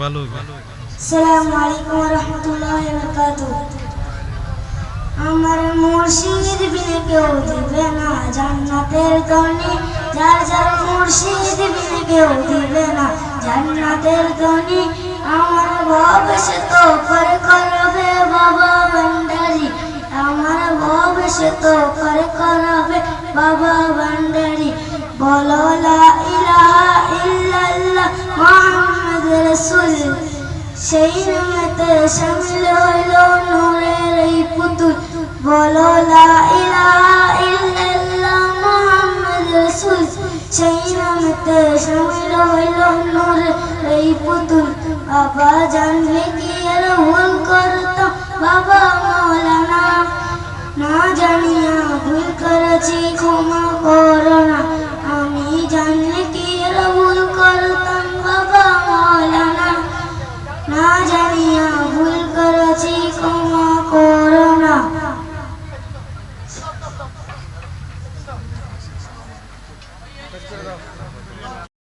ভালো আসসালামু আলাইকুম রহমতুল্লাহ আমার মুর্শিদ বিনে কেউ দিবে না, জান্নাতের যার যার মুর্শিদ বিনে কেউ দিবে না। জান্নাতের ধনী, আমার ভবিষ্যৎ তো করে করবে, বাবা ভান্ডারি। আমার ভবিষ্যৎ তো করে করবে, বাবা ভান্ডারি। বলো লা রাসূল। সেই নামেতে শামিল হইল নূরের এই পুতুল। বলো, লা ইলাহা ইল্লাল্লাহ মুহাম্মদ রাসূল। সেই নামেতে শামিল হইল নূরের এই পুতুল। বাবা জানলে কি আর ভুল করতো? বাবা মৌলানা, না জানিয়া ভুল করেছি, ক্ষমা করো না। আমি জানলে Teşekkür ederim.